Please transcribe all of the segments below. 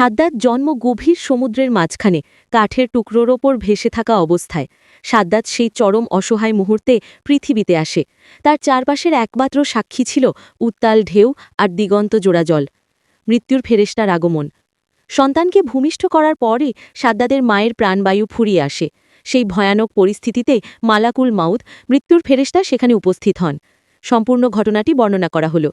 সাদ্দাত জন্ম গভীর সমুদ্রের মাঝখানে, কাঠের টুকরোর ওপর ভেসে থাকা অবস্থায়। সাদ্দাত সেই চরম অসহায় মুহূর্তে পৃথিবীতে আসে। তার চারপাশের একমাত্র সাক্ষী ছিল উত্তাল ঢেউ আর দিগন্ত জোড়া জল মৃত্যুর ফেরেস্তার আগমন। সন্তানকে ভূমিষ্ঠ করার পরে সাদ্দাদের মায়ের প্রাণবায়ু ফুরিয়ে আসে। সেই ভয়ানক পরিস্থিতিতে মালাকুল মাউদ মৃত্যুর ফেরেস্তা সেখানে উপস্থিত হন। সম্পূর্ণ ঘটনাটি বর্ণনা করা হল।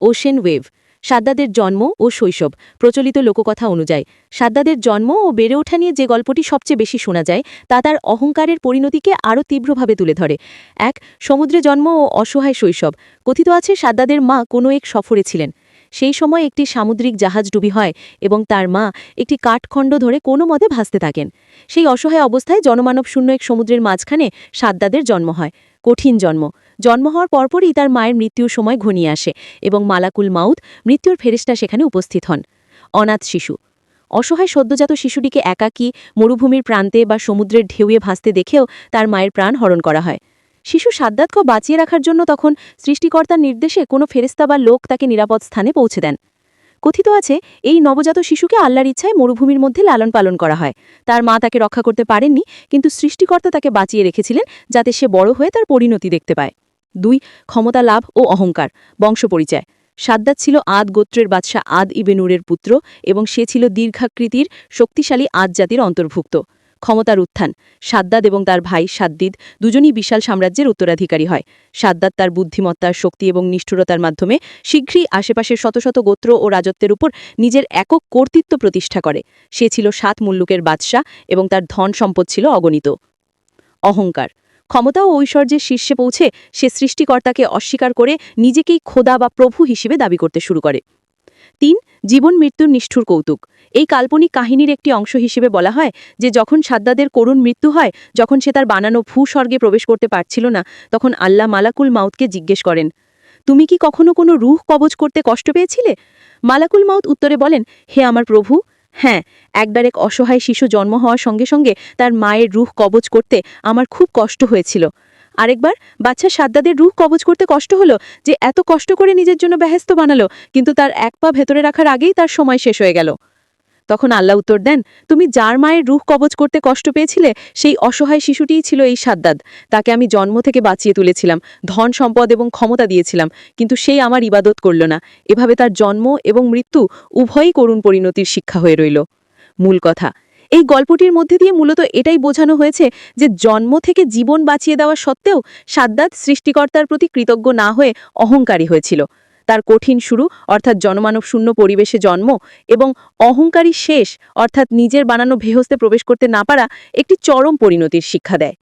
ওশেন ওয়েভ সাদ্দাদের জন্ম ও শৈশব। প্রচলিত লোককথা অনুযায়ী, সাদ্দাদের জন্ম ও বেড়ে ওঠা নিয়ে যে গল্পটি সবচেয়ে বেশি শোনা যায়, তা তার অহংকারের পরিণতিকে আরও তীব্রভাবে তুলে ধরে। এক, সমুদ্রে জন্ম ও অসহায় শৈশব। কথিত আছে, সাদ্দাদের মা কোনো এক সফরে ছিলেন। সেই সময় একটি সামুদ্রিক জাহাজ ডুবি হয় এবং তার মা একটি কাঠখণ্ড ধরে কোনো মতে ভাসতে থাকেন। সেই অসহায় অবস্থায় জনমানব শূন্য এক সমুদ্রের মাঝখানে সাদ্দাদের জন্ম হয়, কঠিন জন্ম। জন্ম হওয়ার পরপরই তার মায়ের মৃত্যুর সময় ঘনিয়ে আসে এবং মালাকুল মাউদ মৃত্যুর ফেরিস্তা সেখানে উপস্থিত হন। অনাথ শিশু। অসহায় সদ্যজাত শিশুটিকে একাকী, মরুভূমির প্রান্তে বা সমুদ্রের ঢেউয়ে ভাসতে দেখেও তার মায়ের প্রাণ হরণ করা হয়। শিশু সাদ্দাতকে বাঁচিয়ে রাখার জন্য তখন সৃষ্টিকর্তার নির্দেশে কোনো ফেরেস্তা বা লোক তাকে নিরাপদ স্থানে পৌঁছে দেন। কথিত আছে, এই নবজাত শিশুকে আল্লাহর ইচ্ছায় মরুভূমির মধ্যে লালন পালন করা হয়। তার মা তাকে রক্ষা করতে পারেননি, কিন্তু সৃষ্টিকর্তা তাকে বাঁচিয়ে রেখেছিলেন যাতে সে বড় হয়ে তার পরিণতি দেখতে পায়। দুই, ক্ষমতা লাভ ও অহংকার বংশপরিচয় সাদ্দাত ছিল আদ গোত্রের বাদশাহ আদ ইবেনুরের পুত্র এবং সে ছিল দীর্ঘাকৃতির, শক্তিশালী আদ জাতির অন্তর্ভুক্ত। ক্ষমতার উত্থান। সাদ্দাদ এবং তার ভাই সাদ্দিদ দুজনই বিশাল সাম্রাজ্যের উত্তরাধিকারী হয়। সাদ্দাদ তার বুদ্ধিমত্তার শক্তি এবং নিষ্ঠুরতার মাধ্যমে শীঘ্রই আশেপাশের শত শত গোত্র ও রাজত্বের উপর নিজের একক কর্তৃত্ব প্রতিষ্ঠা করে। সে ছিল সাত মুল্লুকের বাদশাহ এবং তার ধন সম্পদ ছিল অগণিত। অহংকার। ক্ষমতা ও ঐশ্বর্যের শীর্ষে পৌঁছে সে সৃষ্টিকর্তাকে অস্বীকার করে নিজেকেই খোদা বা প্রভু হিসেবে দাবি করতে শুরু করে। তিন, জীবন মৃত্যুর নিষ্ঠুর কৌতুক। এই কাল্পনিক কাহিনীর একটি অংশ হিসেবে বলা হয় যে, যখন সাদ্দাদের করুণ মৃত্যু হয়, যখন সে তার বানানো ভূস্বর্গে প্রবেশ করতে পারছিল না, তখন আল্লাহ মালাকুল মাউতকে জিজ্ঞেস করেন, তুমি কি কখনো কোনো রুহ কবজ করতে কষ্ট পেয়েছিলে? মালাকুল মাউত উত্তরে বলেন, হে আমার প্রভু। হ্যাঁ একবার এক অসহায় শিশু জন্ম হওয়ার সঙ্গে সঙ্গে তার মায়ের রুহ কবজ করতে আমার খুব কষ্ট হয়েছিল। আরেকবার, বাচ্চা সাদ্দাদের রুহ কবজ করতে কষ্ট হলো যে এত কষ্ট করে নিজের জন্য ব্যস্ত বানালো, কিন্তু তার এক পা ভেতরে রাখার আগেই তার সময় শেষ হয়ে গেল। তখন আল্লাহ উত্তর দেন, তুমি যার মায়ের রুহ কবজ করতে কষ্ট পেয়েছিলে, সেই অসহায় শিশুটিই ছিল এই সাদ্দাদ। তাকে আমি জন্ম থেকে বাঁচিয়ে তুলেছিলাম, ধন সম্পদ এবং ক্ষমতা দিয়েছিলাম, কিন্তু সেই আমার ইবাদত করল না। এভাবে তার জন্ম এবং মৃত্যু উভয়ই করুণ পরিণতির শিক্ষা হয়ে রইল। মূল কথা এই গল্পটির মধ্যে দিয়ে মূলত এটাই বোঝানো হয়েছে যে জন্ম থেকে জীবন বাঁচিয়ে দেওয়া সত্ত্বেও সাদ্দাত সৃষ্টিকর্তার প্রতি কৃতজ্ঞ না হয়ে অহংকারী হয়েছিল। তার কঠিন শুরু, অর্থাৎ জনমানব শূন্য পরিবেশে জন্ম, এবং অহংকারী শেষ, অর্থাৎ নিজের বানানো ভেহস্তে প্রবেশ করতে না পারা, একটি চরম পরিণতির শিক্ষা দেয়।